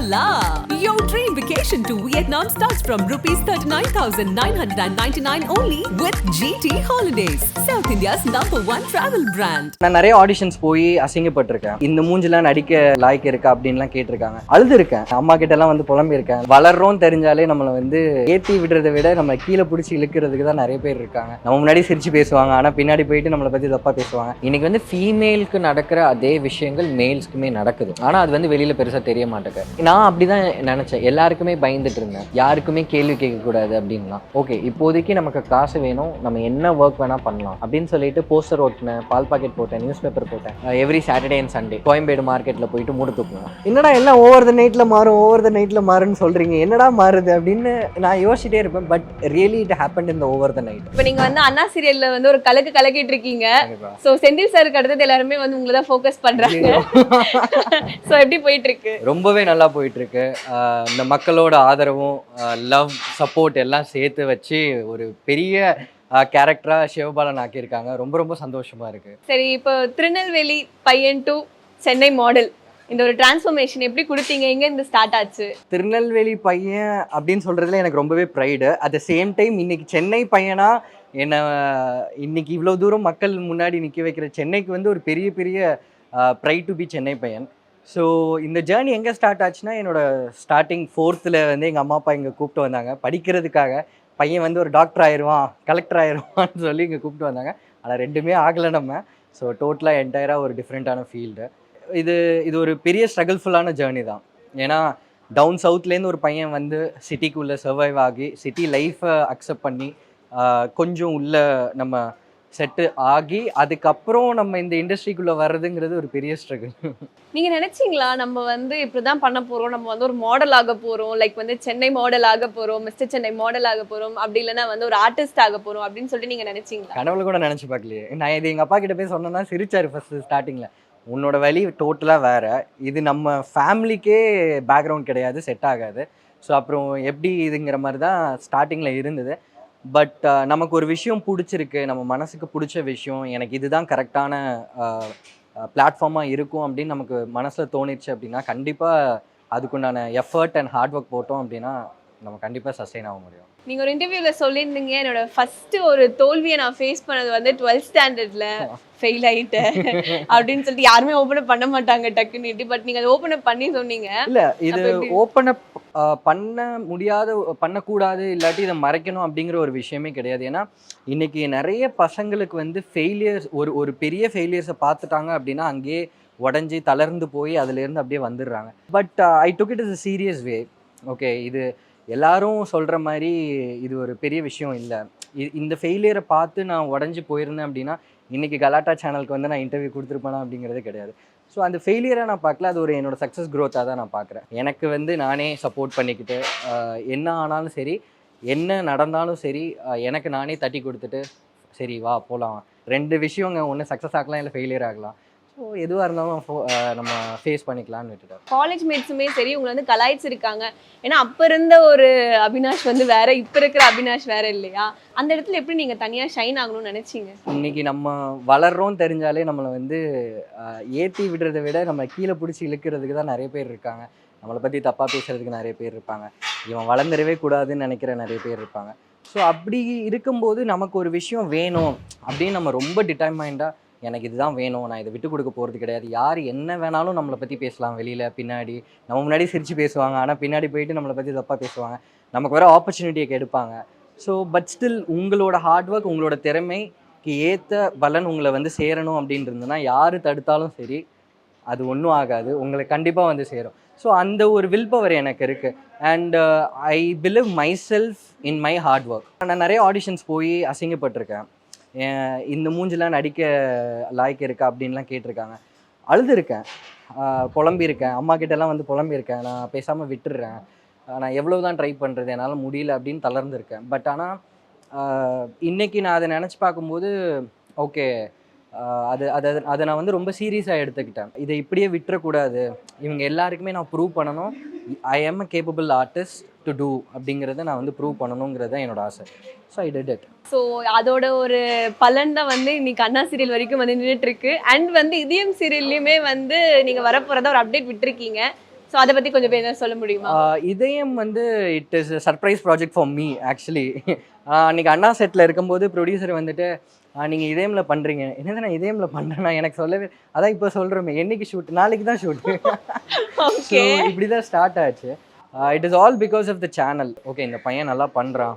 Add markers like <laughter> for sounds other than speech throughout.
la. Vacation to Vietnam starts from rupees 39,999 only with GT Holidays, South India's number one travel brand. நான் நிறைய auditions போய் அசிங்கப்பட்டிருக்கேன். இந்த மூஞ்சிலாம் நடிக்க லாய்க்கு இருக்கா அப்படின்லாம் கேட்டிருக்காங்க. அழுதுருக்கேன். அம்மா கிட்ட எல்லாம் வந்து புலம்பியிருக்கேன். வளர்றோம் தெரிஞ்சாலே நம்மளை வந்து ஏத்தி விடுறதை விட நம்ம கீழே பிடிச்சி இழுக்கிறதுக்கு தான் நிறைய பேர் இருக்காங்க. நம்ம முன்னாடி சிரிச்சு பேசுவாங்க. ஆனா பின்னாடி போயிட்டு நம்மளை பத்தி தப்பா பேசுவாங்க. இன்னைக்கு வந்து ஃபீமேலுக்கு நடக்கிற அதே விஷயங்கள் மேல்ஸ்க்குமே நடக்குது. ஆனா அது வந்து வெளியில பெருசா தெரிய மாட்டேங்குது. நான் அப்படிதான் நினைச்சேன். எல்லாருக்குமே பயந்துட்டு இருந்தேன். யாருக்குமே கேள்வி கேட்கக்கூடாது அப்படின்லாம். ஓகே இப்போதைக்கு நமக்கு காசு வேணும். நம்ம என்ன ஒர்க் வேணா பண்ணலாம். அப்படின்னு சொல்லிட்டு போஸ்டர் ஓட்டினேன் பால் பாக்கெட் போட்டேன் நியூஸ் பேப்பர் போட்டேன் every Saturday and Sunday Koyambedu மார்க்கெட்ல போயிட்டு மூட தூக்குவேன் என்னடா எல்லாம் ஓவர் த நைட்ல மாறும் ஓவர் த நைட்ல மாறுன்னு சொல்றீங்க? என்னடா மாறுது அப்படின்னு நான் யோசிச்சிட்டே இருப்பேன். But really it happen the over the night இப்போ நீங்க வந்து அண்ணா சீரியல்ல வந்து ஒரு கலக்கு கலக்கிட்டு இருக்கீங்க. சோ செந்தில் சாருக்கு அடுத்தது எல்லாருமே வந்து உங்களை தான் ஃபோக்கஸ் பண்றாங்க. சோ <laughs> எப்படி போயிட்டு இருக்கு? ரொம்பவே நல்லா போயிட்டு இருக்கு. ஆஹ் இந்த மக்களோட ஆதரவும் லவ் சப்போர்ட் எல்லாம் சேர்த்து வச்சு ஒரு பெரிய கேரக்டரா சிவபாலன் ஆக்கியிருக்காங்க. ரொம்ப ரொம்ப சந்தோஷமா இருக்கு. சரி இப்போ திருநெல்வேலி பையன் டு சென்னை மாடல் இந்த ஒரு டிரான்ஸ்ஃபர்மேஷன் எப்படி கொடுத்தீங்க? எங்க இருந்து ஸ்டார்ட் ஆச்சு? திருநெல்வேலி பையன் அப்படின்னு சொல்றதுல எனக்கு ரொம்பவே pride at the same time இன்னைக்கு சென்னை பையனா என்ன இன்னைக்கு இவ்வளோ தூரம் மக்கள் முன்னாடி நிற்க வைக்கிற சென்னைக்கு வந்து ஒரு பெரிய பெரிய ப்ரைட் டு பி சென்னை பையன். ஸோ இந்த ஜேர்னி எங்கே ஸ்டார்ட் ஆச்சுன்னா என்னோட ஸ்டார்டிங் ஃபோர்த்தில் வந்து எங்கள் அம்மா அப்பா இங்கே கூப்பிட்டு வந்தாங்க. படிக்கிறதுக்காக பையன் வந்து ஒரு டாக்டர் ஆயிடுவான் கலெக்டர் ஆயிடுவான்னு சொல்லி இங்கே கூப்பிட்டு வந்தாங்க. ஆனால் ரெண்டுமே ஆகலை நம்ம. ஸோ டோட்டலாக என்டையராக ஒரு டிஃப்ரெண்ட்டான ஃபீல்டு இது இது ஒரு பெரிய ஸ்ட்ரகிள்ஃபுல்லான ஜேர்னி தான். ஏன்னா டவுன் சவுத்லேருந்து ஒரு பையன் வந்து சிட்டிக்குள்ளே சர்வைவ் ஆகி சிட்டி லைஃப்பை அக்செப்ட் பண்ணி கொஞ்சம் உள்ள நம்ம செட்டு ஆகி அதுக்கப்புறம் நம்ம இந்த இண்டஸ்ட்ரிக்குள்ளே வர்றதுங்கிறது ஒரு பெரிய ஸ்ட்ரகிள் நீங்க நினைச்சீங்களா? நம்ம வந்து இப்படிதான் பண்ண போறோம். நம்ம வந்து ஒரு மாடல் ஆக போறோம். லைக் வந்து சென்னை மாடல் ஆக போறோம். மிஸ்டர் சென்னை மாடல் ஆக போறோம். அப்படி இல்லைன்னா வந்து ஒரு ஆர்டிஸ்ட் ஆக போறோம் அப்படின்னு சொல்லிட்டு நீங்க நினைச்சீங்களா? கனவுல கூட நினச்சி பார்க்கலையே. நான் இது எங்கள் அப்பா கிட்ட போய் சொன்னேன்னா சிரிச்சாரு ஃபஸ்ட்டு ஸ்டார்டிங்கில் உன்னோட வழி டோட்டலாக வேற. இது நம்ம ஃபேமிலிக்கே பேக்ரவுண்ட் கிடையாது செட் ஆகாது. ஸோ அப்புறம் எப்படி இதுங்கிற மாதிரி தான் ஸ்டார்டிங்கில் இருந்தது. பட் நமக்கு ஒரு விஷயம் பிடிச்சிருக்கு நம்ம மனசுக்கு பிடிச்ச விஷயம் எனக்கு இதுதான் கரெக்டான பிளாட்ஃபார்மாக இருக்கும் அப்படின்னு நமக்கு மனசில் தோணிடுச்சு அப்படின்னா கண்டிப்பாக அதுக்குண்டான எஃபர்ட் அண்ட் ஹார்ட் ஒர்க் போட்டோம் அப்படின்னா நம்ம கண்டிப்பாக சஸ்டெயின் ஆக முடியும். நீங்க ஒரு இன்டர்வியூல சொல்லியிருந்தீங்க என்னோட ஃபர்ஸ்ட் ஒரு தோல்வியை நான் ஃபேஸ் பண்ணது வந்து டுவெல்த் ஸ்டாண்டர்ட்ல ஃபெயில் ஆயிட்டேன் <laughs> அப்படின்னு சொல்லிட்டு யாருமே ஓபன் பண்ண மாட்டாங்க டக்குன்னு. பட் நீங்க அதை ஓபன் பண்ணி சொன்னீங்க. இல்ல இது? ஓப்பன் அப் பண்ண முடியாத பண்ணக்கூடாது இல்லாட்டி இதை மறைக்கணும் அப்படிங்கிற ஒரு விஷயமே கிடையாது. ஏன்னா இன்றைக்கி நிறைய பசங்களுக்கு வந்து ஃபெயிலியர்ஸ் ஒரு ஒரு பெரிய ஃபெயிலியர்ஸை பார்த்துட்டாங்க அப்படின்னா அங்கேயே உடஞ்சி தளர்ந்து போய் அதுலேருந்து அப்படியே வந்துடுறாங்க. But I took it is serious way okay இது எல்லாரும் சொல்கிற மாதிரி இது ஒரு பெரிய விஷயம் இல்லை. இந்த ஃபெயிலியரை பார்த்து நான் உடஞ்சி போயிருந்தேன் அப்படின்னா இன்றைக்கி கலாட்டா சேனலுக்கு வந்து நான் இன்டர்வியூ கொடுத்துருப்பேனா அப்படிங்கிறது கிடையாது. ஸோ அந்த ஃபெயிலியரை நான் பார்க்கல. அது ஒரு என்னோட சக்ஸஸ் க்ரோத்தாக தான் நான் பார்க்குறேன். எனக்கு வந்து நானே சப்போர்ட் பண்ணிக்கிட்டு என்ன ஆனாலும் சரி என்ன நடந்தாலும் சரி எனக்கு நானே தட்டி கொடுத்துட்டு சரி வா போகலாம் ரெண்டு விஷயங்க ஒன்று சக்ஸஸ் ஆகலாம் இல்லை ஃபெயிலியர் ஆகலாம். ஸோ எதுவாக இருந்தாலும் நம்ம ஃபேஸ் பண்ணிக்கலாம்னு விட்டுட்டேன். காலேஜ் மேட்ஸுமே சரி உங்களை வந்து கலாய்ச்சிருக்காங்க ஏன்னா அப்ப இருந்த ஒரு அபினாஷ் வந்து வேற இப்ப இருக்கிற அபினாஷ் வேற இல்லையா? அந்த இடத்துல எப்படி நீங்க தனியா ஷைன் ஆகணும்னு நினைச்சீங்க? இன்னைக்கு நம்ம வளர்றோம் தெரிஞ்சாலே நம்மளை வந்து ஏத்தி விடுறதை விட நம்ம கீழே பிடிச்சி இழுக்கிறதுக்கு தான் நிறைய பேர் இருக்காங்க. நம்மளை பற்றி தப்பாக பேசுறதுக்கு நிறைய பேர் இருப்பாங்க. இவன் வளர்ந்துடவே கூடாதுன்னு நினைக்கிற நிறைய பேர் இருப்பாங்க. ஸோ அப்படி இருக்கும்போது நமக்கு ஒரு விஷயம் வேணும் அப்படின்னு நம்ம ரொம்ப டிட்டர்மைண்டாக எனக்கு இதுதான் வேணும் நான் இதை விட்டு கொடுக்க போகிறது கிடையாது. யார் என்ன வேணாலும் நம்மளை பற்றி பேசலாம். வெளியில் பின்னாடி. நம்ம முன்னாடி சிரித்து பேசுவாங்க. ஆனால் பின்னாடி போயிட்டு நம்மளை பற்றி தப்பாக பேசுவாங்க. நமக்கு வர ஆப்பர்ச்சுனிட்டியை கெடுப்பாங்க ஸோ பட் ஸ்டில் உங்களோட ஹார்ட் ஒர்க் உங்களோட திறமைக்கு ஏற்ற பலன் உங்களை வந்து சேரணும் அப்படின்னு இருந்ததுன்னா யார் தடுத்தாலும் சரி அது ஒன்றும் ஆகாது. உங்களை கண்டிப்பாக வந்து சேரும். ஸோ அந்த ஒரு வில் பவர் எனக்கு இருக்குது and I believe myself in my hard work நான் நிறைய ஆடிஷன்ஸ் போய் அசிங்கப்பட்டிருக்கேன். இந்த மூஞ்சிலாம் நடிக்க லாய்க்கு இருக்கா அப்படின்லாம் கேட்டிருக்காங்க. அழுதுருக்கேன். புலம்பியிருக்கேன். அம்மா கிட்டலாம் வந்து புலம்பியிருக்கேன். நான் பேசாமல் விட்டுடுறேன் நான் எவ்வளோ தான் ட்ரை பண்ணுறது என்னால் முடியல அப்படின்னு தளர்ந்துருக்கேன். பட் ஆனால் இன்னைக்கு நான் அதை நினச்சி பார்க்கும்போது ஓகே அது அதை அதை நான் வந்து ரொம்ப சீரியஸாக எடுத்துக்கிட்டேன். இதை இப்படியே விட்டுறக்கூடாது. இவங்க எல்லாருக்குமே நான் ப்ரூவ் பண்ணணும். I am a capable artist to do அப்படிங்கிறத நான் வந்து ப்ரூவ் பண்ணணுங்கிறது தான் என்னோட ஆசை. So I did it so அதோட ஒரு பலன் தான் வந்து இன்னைக்கு அண்ணா சீரியல் வரைக்கும் வந்து நின்றுட்டு இருக்கு அண்ட் வந்து இதயம் சீரியல்லையுமே வந்து நீங்க வரப்போறதா ஒரு அப்டேட் விட்டுருக்கீங்க. ஸோ அதை பத்தி கொஞ்சம் பேர் சொல்ல முடியுமா? இதயம் வந்து it is surprise project for me actually அன்னைக்கு அண்ணா செட்டில் இருக்கும்போது ப்ரொடியூசர் வந்துட்டு ஆஹ் நீங்க இதயம்ல பண்றீங்க. என்னது நான் இதயம்ல பண்றேன்னா? எனக்கு சொல்லவே அதான் இப்போ சொல்றோமே என்னைக்கு ஷூட் நாளைக்கு தான் ஷூட் ஸோ ஓகே. இப்படி தான் ஸ்டார்ட் ஆச்சு. It is all because of the channel okay இந்த பையன் நல்லா பண்ணுறான்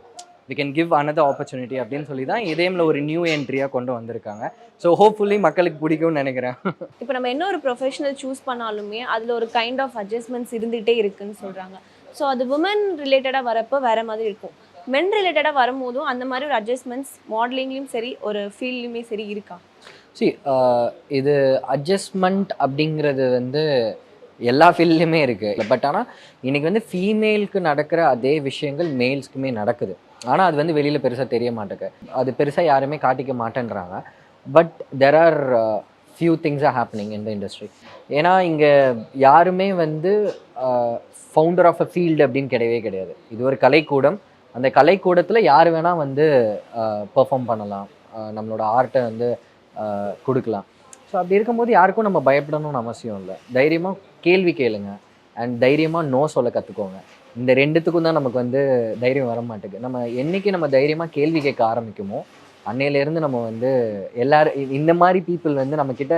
we can give another opportunity அப்படின்னு சொல்லி தான் இதயம்ல ஒரு நியூ என்ட்ரியாக கொண்டு வந்திருக்காங்க. ஸோ ஹோப்ஃபுல்லி மக்களுக்கு பிடிக்கும்னு நினைக்கிறேன். இப்போ நம்ம என்ன ஒரு ப்ரொஃபஷனல் சூஸ் பண்ணாலுமே அதில் ஒரு கைண்ட் ஆஃப் அட்ஜஸ்ட்மெண்ட்ஸ் இருந்துகிட்டே இருக்குன்னு சொல்கிறாங்க ஸோ அது உமன் ரிலேட்டடாக வரப்போ வேற மாதிரி இருக்கும். மென் ரிலேட்டடாக வரும்போதும் அந்த மாதிரி ஒரு அட்ஜஸ்ட்மெண்ட்ஸ் மாடலிங்லேயும் சரி ஒரு ஃபீல்ட்லேயுமே சரி இருக்கா? சி இது அட்ஜஸ்ட்மெண்ட் அப்படிங்கிறது வந்து எல்லா ஃபீல்ட்லேயுமே இருக்குது பட் ஆனால் இன்றைக்கி வந்து ஃபீமேலுக்கு நடக்கிற அதே விஷயங்கள் மேல்ஸ்க்குமே நடக்குது. ஆனால் அது வந்து வெளியில் பெருசாக தெரிய மாட்டேங்குது. அது பெருசாக யாருமே காட்டிக்க மாட்டேன்றாங்க. But there are few things are happening இந்த இண்டஸ்ட்ரி ஏன்னா இங்கே யாருமே வந்து ஃபவுண்டர் ஆஃப் அ ஃபீல்டு அப்படின்னு கிடையவே கிடையாது. இது ஒரு கலைக்கூடம். அந்த கலைக்கூடத்தில் யார் வேணால் வந்து பெர்ஃபார்ம் பண்ணலாம். நம்மளோட ஆர்ட்டை வந்து கொடுக்கலாம். ஸோ அப்படி இருக்கும்போது யாருக்கும் நம்ம பயப்படணும்னு அவசியம் இல்லை. தைரியமாக கேள்வி கேளுங்க. அண்ட் தைரியமாக நோ சொல்ல கற்றுக்கோங்க இந்த ரெண்டுத்துக்கும் தான் நமக்கு வந்து தைரியம் வர மாட்டேங்குது. நம்ம என்றைக்கு நம்ம தைரியமாக கேள்வி கேட்க ஆரம்பிக்குமோ அன்னையிலேருந்து நம்ம வந்து எல்லாரும் இந்த மாதிரி பீப்புள் வந்து நம்மக்கிட்ட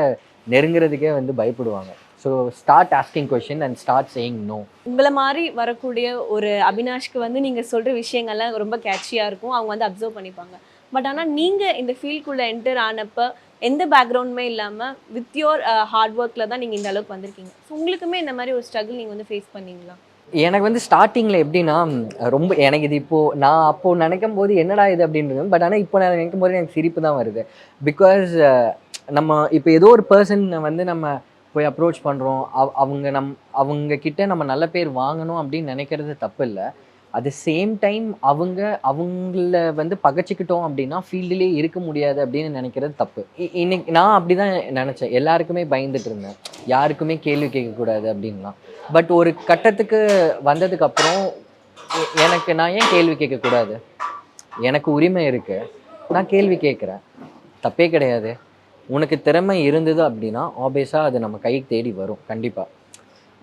நெருங்குறதுக்கே வந்து பயப்படுவாங்க. So start asking question and start saying no உங்களை மாதிரி வரக்கூடிய ஒரு அபினாஷ்க்கு வந்து நீங்கள் சொல்கிற விஷயங்கள்லாம் ரொம்ப கேட்சியாக இருக்கும். அவங்க வந்து அப்சர்வ் பண்ணிப்பாங்க. பட் ஆனால் நீங்கள் இந்த ஃபீல்டுக்குள்ளே என்டர் ஆனப்போ எந்த பேக்ரவுண்டுமே இல்லாமல் வித் யோர் ஹார்ட் ஒர்க்கில் தான் நீங்கள் இந்த அளவுக்கு வந்திருக்கீங்க. ஸோ உங்களுக்குமே இந்த மாதிரி ஒரு ஸ்ட்ரகிள் நீங்கள் வந்து ஃபேஸ் பண்ணீங்களா? எனக்கு வந்து ஸ்டார்டிங்கில் எப்படின்னா ரொம்ப எனக்கு இது இப்போது நான் அப்போது நினைக்கும் போது என்னடா இது அப்படின்றது பட் ஆனால் இப்போ நான் நினைக்கும் போது எனக்கு சிரிப்பு தான் வருது. பிகாஸ் நம்ம இப்போ ஏதோ ஒரு பர்சன் வந்து நம்ம போய் அப்ரோச் பண்ணுறோம் அவ் அவங்க நம் அவங்க கிட்ட நம்ம நல்ல பேர் வாங்கணும் அப்படின்னு நினைக்கிறது தப்பு இல்லை. அட் சேம் டைம் அவங்க அவங்கள வந்து பகச்சிக்கிட்டோம் அப்படின்னா ஃபீல்டுலேயே இருக்க முடியாது அப்படின்னு நினைக்கிறது தப்பு. இ- இன்னைக்கு நான் அப்படி தான் நினச்சேன். எல்லாருக்குமே பயந்துட்டு இருந்தேன். யாருக்குமே கேள்வி கேட்கக்கூடாது அப்படின்லாம். பட் ஒரு கட்டத்துக்கு வந்ததுக்கப்புறம் எனக்கு நான் ஏன் கேள்வி கேட்கக்கூடாது? எனக்கு உரிமை இருக்குது நான் கேள்வி கேட்குறேன். தப்பே கிடையாது. உனக்கு திறமை இருந்தது அப்படின்னா ஆப்வியஸாக அது நம்ம கைக்கு தேடி வரும் கண்டிப்பாக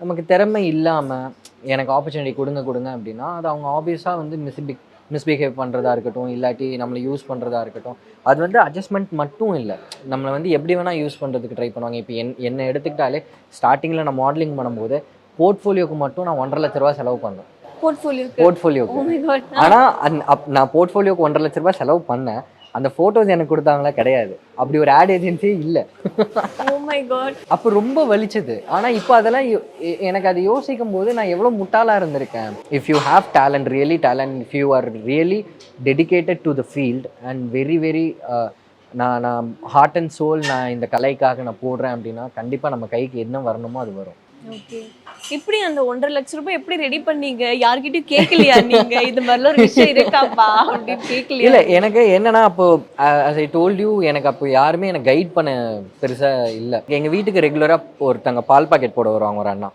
நமக்கு திறமை இல்லாமல் எனக்கு ஆப்பர்ச்சுனிட்டி கொடுங்க கொடுங்க அப்படின்னா அது அவங்க ஆப்வியஸாக வந்து மிஸ்பி மிஸ்பிஹேவ் பண்ணுறதா இருக்கட்டும் இல்லாட்டி நம்மளை யூஸ் பண்ணுறதா இருக்கட்டும். அது வந்து அட்ஜஸ்ட்மெண்ட் மட்டும் இல்லை. நம்மளை வந்து எப்படி வேணால் யூஸ் பண்ணுறதுக்கு ட்ரை பண்ணுவாங்க. இப்போ என் என்னை எடுத்துக்கிட்டாலே ஸ்டார்டிங்கில் நான் மாடலிங் பண்ணும்போது போர்ட்ஃபோலியோக்கு மட்டும் நான் ஒன்றரை லட்ச ரூபா செலவு பண்ணேன். போர்ட்ஃபோலியோ போர்ட்ஃபோலியோக்கு Oh my God. ஆனால் அந் அப் நான் போர்ட்ஃபோலியோக்கு ஒன்றரை லட்ச ரூபாய் செலவு பண்ணேன். அந்த ஃபோட்டோஸ் எனக்கு கொடுத்தாங்களா? கிடையாது. அப்படி ஒரு ஆட் ஏஜென்சியே இல்லை. அப்போ ரொம்ப வலிச்சது. ஆனால் இப்போ அதெல்லாம் எனக்கு அது யோசிக்கும் போது நான் எவ்வளோ முட்டாளாக இருந்திருக்கேன். If you have talent really talent if you are really dedicated to the field and very very நான் நான் ஹார்ட் அண்ட் சோல் நான் இந்த கலைக்காக நான் போடுறேன் அப்படின்னா கண்டிப்பாக நம்ம கைக்கு என்ன வரணுமோ அது வரும். ஓகே. எப்படி அந்த ஒன்றரை லட்ச ரூபாய் எப்படி ரெடி பண்ணீங்க? யார்கிட்டயும் கேட்கலையா நீங்க? இது மாதிரிலாம் ஒரு விஷயம் இருக்காப்பா? அப்படின்னு கேட்கலையா இல்லை எனக்கு என்னன்னா அப்போ ஐ யூ எனக்கு அப்போ யாருமே எனக்கு கைட் பண்ண பெருசாக இல்லை. எங்கள் வீட்டுக்கு ரெகுலராக ஒருத்தங்க பால் பாக்கெட் போட வருவாங்க ஒரு அண்ணா.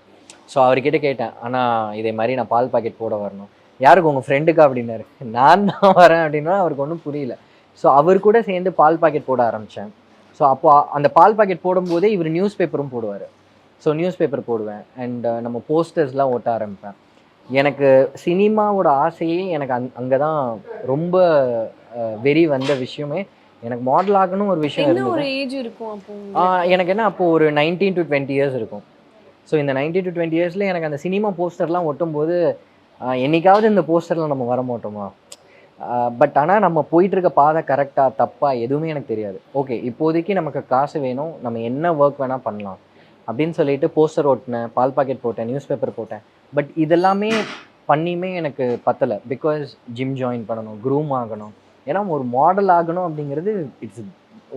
ஸோ அவர்கிட்ட கேட்டேன் ஆனா இதே மாதிரி நான் பால் பாக்கெட் போட வரணும். யாருக்கு? உங்கள் ஃப்ரெண்டுக்கா அப்படின்னாரு. நான் தான் வரேன் அப்படின்னா அவருக்கு ஒன்றும் புரியல. ஸோ அவர் கூட சேர்ந்து பால் பாக்கெட் போட ஆரம்பித்தேன் ஸோ அப்போ அந்த பால் பாக்கெட் போடும்போதே இவர் நியூஸ் பேப்பரும் போடுவார். ஸோ நியூஸ் பேப்பர் போடுவேன் அண்ட் நம்ம போஸ்டர்ஸ்லாம் ஓட்ட ஆரம்பிப்பேன். எனக்கு சினிமாவோட ஆசையே எனக்கு அங் அங்கே தான் ரொம்ப வெறி வந்த விஷயமே. எனக்கு மாடல் ஆகணும் ஒரு விஷயம் இருந்தது. இருக்கும் எனக்கு என்ன அப்போ ஒரு நைன்டீன் டு டுவெண்ட்டி இயர்ஸ் இருக்கும். ஸோ இந்த நைன்டீன் டு டுவெண்ட்டி இயர்ஸில் எனக்கு அந்த சினிமா போஸ்டர்லாம் ஒட்டும்போது ஆ, என்னைக்காவது இந்த போஸ்டரில் நம்ம வர மாட்டோமா? பட் ஆனால் நம்ம போயிட்டு இருக்க பாதை கரெக்டாக தப்பா எதுவுமே எனக்கு தெரியாது. ஓகே இப்போதைக்கு நமக்கு காசு வேணும். நம்ம என்ன ஒர்க் வேணால் பண்ணலாம். அப்படின்னு சொல்லிட்டு போஸ்டர் ஓட்டினேன் பால் பாக்கெட் போட்டேன் நியூஸ் பேப்பர் போட்டேன். பட் இதெல்லாமே பண்ணியுமே எனக்கு பத்தலை. பிகாஸ் ஜிம் ஜாயின் பண்ணணும் க்ரூம் ஆகணும். ஏன்னா ஒரு மாடல் ஆகணும் அப்படிங்கிறது இட்ஸ்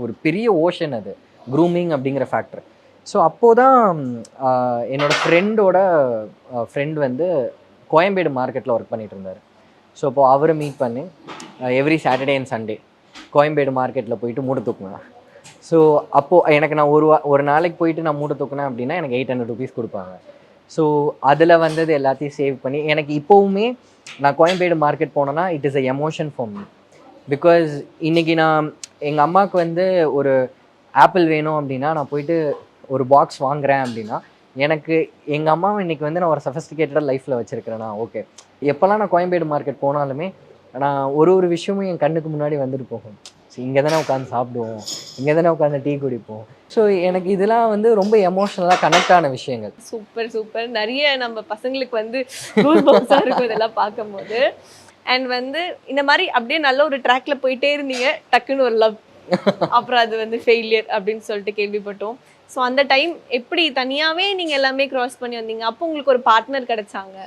ஒரு பெரிய ஓஷன் அது. க்ரூமிங் அப்படிங்கிற ஃபேக்டர் ஸோ அப்போதான் தான் என்னோடய ஃப்ரெண்டோட ஃப்ரெண்ட் வந்து கோயம்பேடு மார்க்கெட்டில் ஒர்க் பண்ணிகிட்டு இருந்தார். ஸோ அப்போது அவரை மீட் பண்ணி every Saturday and Sunday Koyambedu மார்க்கெட்டில் போயிட்டு மூட்டை தூக்குவேன் ஸோ அப்போது எனக்கு நான் ஒரு வா- ஒரு நாளைக்கு போயிட்டு நான் மூட்டை தூக்குனேன் அப்படின்னா எனக்கு எயிட் ஹண்ட்ரட் ருபீஸ் கொடுப்பாங்க. ஸோ அதில் வந்தது எல்லாத்தையும் சேவ் பண்ணி எனக்கு இப்போவுமே நான் கோயம்பேடு மார்க்கெட் போனேன்னா it is a emotion for me because இன்றைக்கி நான் எங்கள் அம்மாவுக்கு வந்து ஒரு ஆப்பிள் வேணும் அப்படின்னா நான் போயிட்டு ஒரு பாக்ஸ் வாங்குறேன் அப்படின்னா எனக்கு எங்கள் அம்மாவை இன்றைக்கி வந்து நான் ஒரு சஃபஸ்டிகேட்டடாக லைஃப்பில் வச்சுருக்கிறேன்னா ஓகே எப்போல்லாம் நான் கோயம்பேடு மார்க்கெட் போனாலுமே நான் ஒரு ஒரு விஷயமும் என் கண்ணுக்கு முன்னாடி வந்துட்டு போகும். இங்கே தானே உட்காந்து சாப்பிடுவோம். இங்கே தானே உட்காந்து டீ குடிப்போம். ஸோ எனக்கு இதெல்லாம் வந்து ரொம்ப எமோஷ்னலாக கனெக்ட் ஆன விஷயங்கள். சூப்பர் சூப்பர் நிறைய நம்ம பசங்களுக்கு வந்து இருக்கும் இதெல்லாம் பார்க்கும்போது. அண்ட் வந்து இந்த மாதிரி அப்படியே நல்ல ஒரு ட்ராக்ல போயிட்டே இருந்தீங்க டக்குன்னு ஒரு லவ் அப்புறம் அது வந்து ஃபெயிலியர் அப்படின்னு சொல்லிட்டு கேள்விப்பட்டோம். ஸோ அந்த டைம் எப்படி தனியாவே நீங்க எல்லாமே கிராஸ் பண்ணி வந்தீங்க? அப்போ உங்களுக்கு ஒரு பார்ட்னர் கிடைச்சாங்க.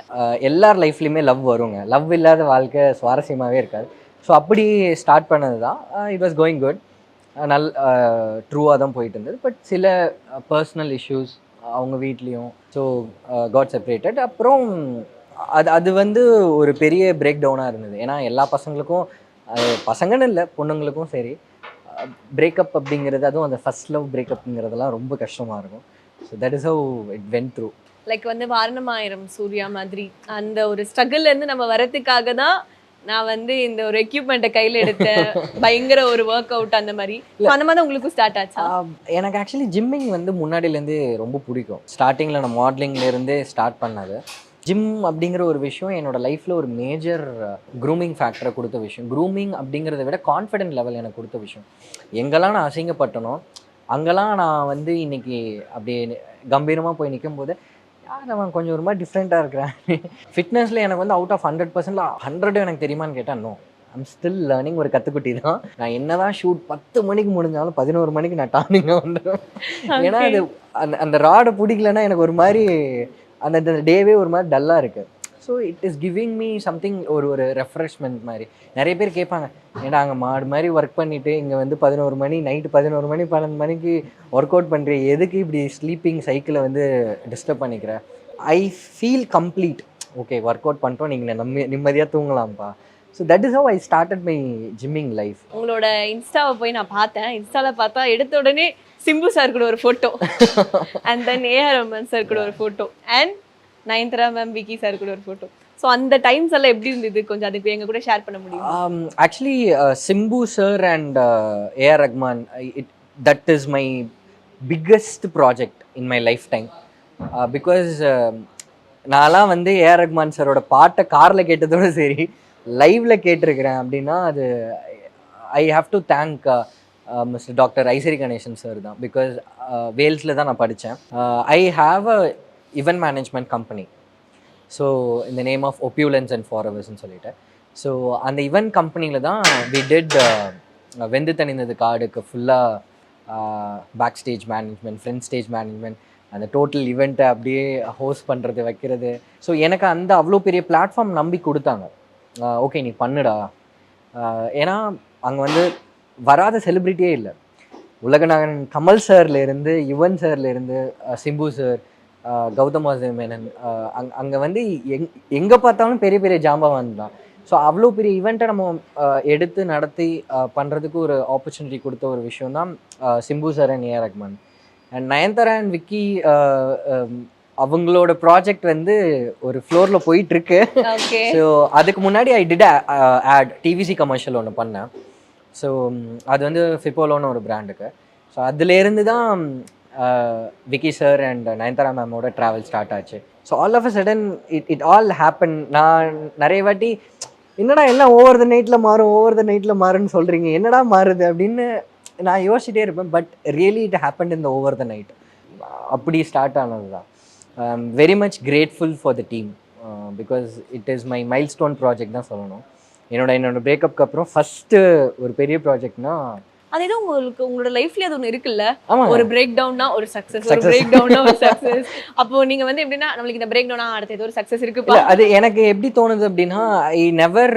எல்லார் லைஃப்லையுமே லவ் வருங்க. லவ் இல்லாத வாழ்க்கை சுவாரஸ்யமாகவே இருக்காது. ஸோ அப்படி ஸ்டார்ட் பண்ணது தான் இட் வாஸ் கோயிங் குட் நல் uh, ட்ரூவாக தான் போயிட்டு இருந்தது. பட் சில uh, பர்சனல் இஷ்யூஸ் அவங்க வீட்லேயும் ஸோ காட் செப்பரேட்டட் அப்புறம் அது அது வந்து ஒரு பெரிய பிரேக் டவுனாக இருந்தது. ஏன்னா எல்லா பசங்களுக்கும் பசங்கன்னு இல்லை பொண்ணுங்களுக்கும் சரி uh, பிரேக்கப் அப்படிங்கிறது அதுவும் அந்த ஃபர்ஸ்ட் லவ் பிரேக்கப்ங்கிறதெல்லாம் ரொம்ப கஷ்டமாக இருக்கும். So that is how it went through like வந்து வாரணமாயிரம் சூர்யா மாதிரி அந்த ஒரு ஸ்ட்ரகிள்லேருந்து நம்ம வரதுக்காக தான் நான் வந்து இந்த ஒரு எக்யூப்மெண்ட்டை கையில எடுத்தேன் பயங்கர ஒரு ஒர்க் அவுட் அந்த மாதிரி. அந்த மாதிரி தான் உங்களுக்கும் ஸ்டார்ட் ஆச்சா? எனக்கு ஆக்சுவலி ஜிம்மிங் வந்து முன்னாடியிலேருந்தே ரொம்ப பிடிக்கும். ஸ்டார்டிங்கில் நான் மாடலிங்லேருந்தே ஸ்டார்ட் பண்ணது. ஜிம் அப்படிங்கிற ஒரு விஷயம் என்னோட லைஃப்பில் ஒரு மேஜர் க்ரூமிங் ஃபேக்டரை கொடுத்த விஷயம். க்ரூமிங் அப்படிங்கிறத விட கான்ஃபிடென்ட் லெவல் எனக்கு கொடுத்த விஷயம். எங்கெல்லாம் நான் அசிங்கப்பட்டனோ அங்கெல்லாம் நான் வந்து இன்னைக்கு அப்படியே கம்பீரமாக போய் நிற்கும் போது யார் அவன்? கொஞ்சம் ஒரு மாதிரி டிஃப்ரெண்ட்டாக இருக்கிறான். ஃபிட்னஸில் எனக்கு வந்து அவுட் ஆஃப் ஹண்ட்ரட் பர்சன்ட்ல ஹண்ட்ரட் எனக்கு தெரியுமான்னு கேட்டால் நோ ஐம் ஸ்டில் லேர்னிங் ஒரு கத்துக்குட்டி தான். நான் என்னதான் ஷூட் பத்து மணிக்கு முடிஞ்சாலும் பதினோரு மணிக்கு நான் டார்னிங்காக வந்துடும் ஏன்னா அது அந்த அந்த ராடை பிடிக்கலன்னா எனக்கு ஒரு மாதிரி அந்த டேவே ஒரு மாதிரி டல்லாக இருக்குது so it is giving me something ஒரு ஒரு ரெஃப்ரெஷ்மெண்ட் மாதிரி. நிறைய பேர் கேட்பாங்க ஏன்னா அங்கே மாடு மாதிரி ஒர்க் பண்ணிட்டு இங்கே வந்து பதினோரு மணி நைட்டு பதினோரு மணி பன்னெண்டு மணிக்கு ஒர்க் அவுட் பண்ணுறீ எதுக்கு இப்படி ஸ்லீப்பிங் சைக்கிளை வந்து டிஸ்டர்ப் பண்ணிக்கிற? I feel complete okay work out பண்ணிட்டோம் நீங்கள் நம்ம நிம்மதியாக தூங்கலாம்ப்பா. So that is how I started my gymming life உங்களோட இன்ஸ்டாவை போய் நான் பார்த்தேன். இன்ஸ்டால பார்த்தா எடுத்த உடனே சிம்பு சார் கூட ஒரு photo and then A R Rahman sir கூட ஒரு photo and Nayanthara ma'am Vicky sir கூட ஒரு ஃபோட்டோ ஸோ அந்த டைம்ஸ் எல்லாம் எப்படி இருந்தது? கொஞ்சம் அதுக்கு எங்க கூட ஷேர் பண்ண முடியும்? Actually Simbu sir and A R Rahman it that is my biggest project in my lifetime because நான்லாம் வந்து ஏஆர் ரஹ்மான் சாரோட பாட்டை காரில் கேட்டதோட சரி லைவில் கேட்டிருக்கிறேன் அப்படின்னா அது I have to thank mister doctor Ishari Ganesan sir தான். பிகாஸ் வேல்ஸில் uh, தான் நான் படித்தேன். I have a event management company so இந்த நேம் ஆஃப் ஒப்யூலன்ஸ் அண்ட் ஃபாரவர்ஸ்னு சொல்லிட்டு. ஸோ அந்த இவன் கம்பெனியில் தான் வி டிட் uh, வெந்து தணிந்தது கார்டுக்கு ஃபுல்லாக back stage management front stage management அந்த டோட்டல் ஈவெண்ட்டை அப்படியே ஹோஸ்ட் பண்ணுறது வைக்கிறது. ஸோ எனக்கு அந்த அவ்வளோ பெரிய பிளாட்ஃபார்ம் நம்பி கொடுத்தாங்க. ஓகே நீ பண்ணுடா. ஏன்னா அங்கே வந்து வராத செலிப்ரிட்டியே இல்லை. உலகநாயகன் கமல் சார்லேருந்து யுவன் சார்லேருந்து சிம்பு சார் கௌதம் மேனன். அஹ் அங்க வந்து எங் எங்கே பார்த்தாலும் பெரிய பெரிய ஜாம்பவான் தான் ஸோ அவ்வளோ பெரிய ஈவெண்ட்டை நம்ம எடுத்து நடத்தி அஹ் பண்றதுக்கு ஒரு ஆப்பர்ச்சுனிட்டி கொடுத்த ஒரு விஷயம் தான் Simbu sir and A R Rahman. And Nayanthara and Vicky அவங்களோட ப்ராஜெக்ட் வந்து ஒரு ஃப்ளோரில் போயிட்டு இருக்கு ஓகே ஸோ அதுக்கு முன்னாடி I did ad TVC commercial ஒன்று பண்ணேன். ஸோ அது வந்து ஃபிப்போலோன்னு ஒரு பிராண்டுக்கு ஸோ அதுலேருந்து தான் விக்கி சார் அண்ட் நயன்தாரா மேமோட ட்ராவல் ஸ்டார்ட் ஆச்சு. So all of a sudden it it all happen நான் நிறைய வாட்டி என்னடா எல்லாம் ஓவர் த நைட்டில் மாறும் ஓவர் த நைட்டில் மாறுன்னு சொல்கிறீங்க என்னடா மாறுது? அப்படின்னு நான் யோசிச்சிட்டே இருப்பேன். But really it happen in the over the night அப்படி ஸ்டார்ட் ஆனது தான். Very much grateful for the team because it is my milestone project தான் சொல்லணும். என்னோட என்னோட பிரேக்கப்க்கு அப்புறம் ஃபஸ்ட்டு ஒரு பெரிய ப்ராஜெக்ட்னால் அது ஏதோ உங்களுக்கு உங்களோட லைஃப்ல அது ஒன்று இருக்குல்ல? ஒரு பிரேக் டவுன்னா ஒரு சக்சஸ் ஒரு. பிரேக் டவுன்னா ஒரு சக்சஸ் அப்போ நீங்க வந்து எப்படின்னா நம்மளுக்கு இந்த பிரேக் டவுனா அடுத்து ஏதோ ஒரு சக்சஸ் இல்லை அது எனக்கு எப்படி தோணுது அப்படின்னா I never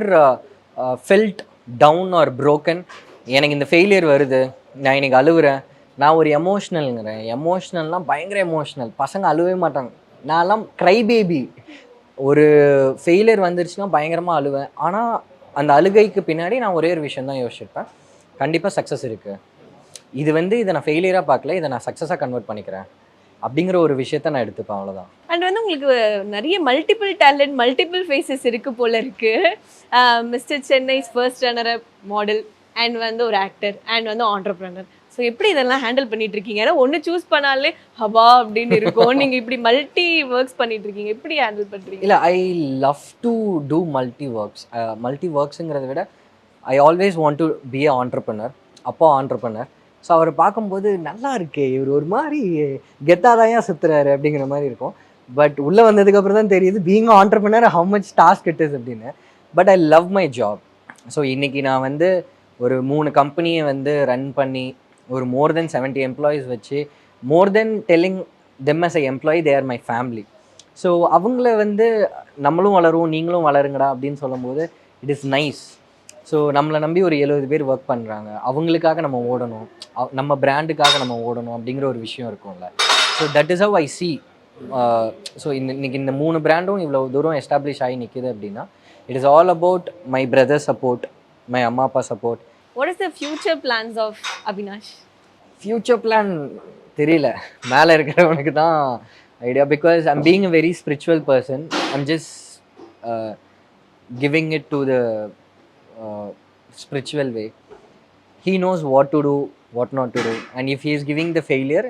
felt down or broken. எனக்கு இந்த ஃபெயிலியர் வருது. நான் இன்னைக்கு அழுவுறேன். நான் ஒரு எமோஷ்னல்ங்கிறேன் எமோஷ்னல்னால் பயங்கர எமோஷ்னல் பசங்க அழுவே மாட்டாங்க. நான்லாம் க்ரை பேபி ஒரு ஃபெயிலியர் வந்துருச்சுன்னா பயங்கரமாக அழுவேன். ஆனால் அந்த அழுகைக்கு பின்னாடி நான் ஒரே ஒரு விஷயம் தான் யோசிச்சிருப்பேன். கண்டிப்பாக சக்ஸஸ் இருக்குது இது வந்து இதை நான் ஃபெயிலியராக பார்க்கல இதை நான் சக்ஸஸாக கன்வெர்ட் பண்ணிக்கிறேன். அப்படிங்கிற ஒரு விஷயத்த நான் எடுத்துப்பேன் அவ்வளோதான் அண்ட் வந்து உங்களுக்கு நிறைய மல்டிபிள் டேலண்ட் மல்டிபிள் ஃபேஸஸ் இருக்கு போல இருக்கு. Mister Chennai's first runner model and வந்து ஒரு ஆக்டர் அண்ட் வந்து ஆண்டர்பிரனர் ஸோ எப்படி இதெல்லாம் ஹேண்டில் பண்ணிட்டு இருக்கீங்க ஏன்னா ஒன்று சூஸ் பண்ணாலே ஹவா அப்படின்னு இருக்கும். <laughs> நீங்க இப்படி மல்டி ஒர்க்ஸ் பண்ணிட்டு இருக்கீங்க எப்படி ஹேண்டில் பண்றீங்க? இல்லை I love to do multi works multi ஒர்க்ஸுங்கிறத விட I always want to be a entrepreneur அப்பா ஆண்டர்பனர் ஸோ அவரை பார்க்கும்போது நல்லா இருக்கே இவர் ஒரு மாதிரி கெத்தாதாயா சுற்றுறாரு அப்படிங்கிற மாதிரி இருக்கும். பட் உள்ளே வந்ததுக்கப்புறம் தான் தெரியுது being entrepreneur how much task it is அப்படின்னு. But I love my job so இன்றைக்கி நான் வந்து ஒரு மூணு கம்பெனியை வந்து ரன் பண்ணி ஒரு மோர் தென் 70 எம்ப்ளாயீஸ் வச்சு more then telling them as a employee they are my family so அவங்கள வந்து நம்மளும் வளருவோம் நீங்களும் வளருங்கடா அப்படின்னு சொல்லும்போது இட் இஸ் நைஸ் ஸோ நம்மளை நம்பி ஒரு எழுபது பேர் ஒர்க் பண்ணுறாங்க அவங்களுக்காக நம்ம ஓடணும். நம்ம பிராண்டுக்காக நம்ம ஓடணும் அப்படிங்கிற ஒரு விஷயம் இருக்கும்ல. So that is how I see so இந்த இன்னைக்கு இந்த மூணு பிராண்டும் இவ்வளோ தூரம் எஸ்டாப்ளிஷ் ஆகி நிற்கிது அப்படின்னா it is all about my brother support my அம்மா அப்பா support what is the future plans of Avinash future plan தெரியல. மேலே இருக்கிறவனுக்கு தான் idea because I'm being a very spiritual person I'm just giving it to the spiritual way he knows what to do what not to do and if he is giving the failure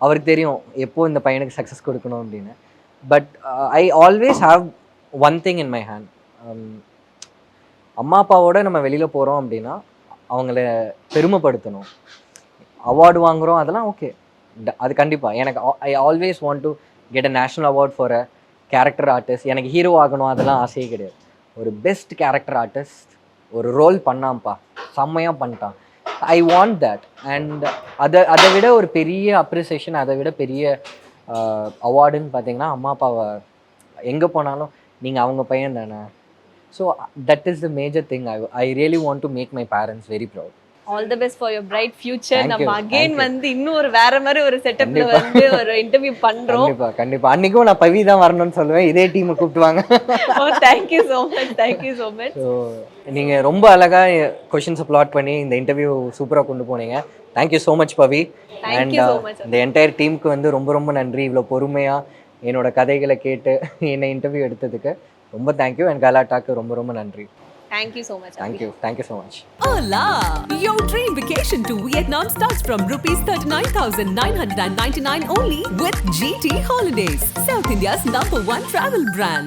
அவருக்கு தெரியும் எப்போ இந்த பையனுக்கு success கொடுக்கணும் அப்படின்னு. But I always have one thing in my hand அம்மா அப்பாவோட நம்ம வெளியில் போகிறோம் அப்படின்னா அவங்கள பெருமைப்படுத்தணும். அவார்டு வாங்குறோம் அதெல்லாம் ஓகே அது கண்டிப்பாக எனக்கு I always want to get a national award for a character artist எனக்கு ஹீரோ ஆகணும் அதெல்லாம் ஆசையே கிடையாது. ஒரு பெஸ்ட் கேரக்டர் ஆர்டிஸ்ட் ஒரு ரோல் பண்ணாம்ப்பா செம்மையாக பண்ணிட்டான். ஐ வாண்ட் தட் அண்ட் அதை அதை விட ஒரு பெரிய அப்ரிசியேஷன் அதை விட பெரிய அவார்டுன்னு பார்த்தீங்கன்னா அம்மா அப்பாவை எங்கே போனாலும் நீங்கள் அவங்க பையன் தானே. So that is the major thing I I really want to make my parents very proud all the best for your bright future Thank நம்ம you, அகைன் thank you. வந்து இன்னும் ஒரு வேற மாதிரி ஒரு செட்டப்ல. வந்து ஒரு இன்டர்வியூ பண்றோம். கண்டிப்பா கண்டிப்பா. அன்னைக்கும் நான் பவி தான் வரணும்னு சொல்லுவேன். இதே டீமை கூப்பிட்டுவாங்க. ஓ thank you so much thank you so much so நீங்க ரொம்ப அழகா கொஷின்ஸை ப்ளாட் பண்ணி இந்த இன்டர்வியூ சூப்பரா கொண்டு போனீங்க. Thank you so much Pavi. Thank and you so much. இந்த என்டையர் டீமுக்கு வந்து ரொம்ப ரொம்ப நன்றி. இவ்வளோ பொறுமையா என்னோட கதைகளை கேட்டு <laughs> என்னை இன்டர்வியூ எடுத்ததுக்கு ரொம்ப தேங்க்யூ அண்ட் கலாட்டாக்கு ரொம்ப ரொம்ப நன்றி. Thank you so much. Thank Abhi. you. Thank you so much. Hola! Your dream vacation to Vietnam starts from rupees 39,999 only with GT Holidays, South India's number one travel brand.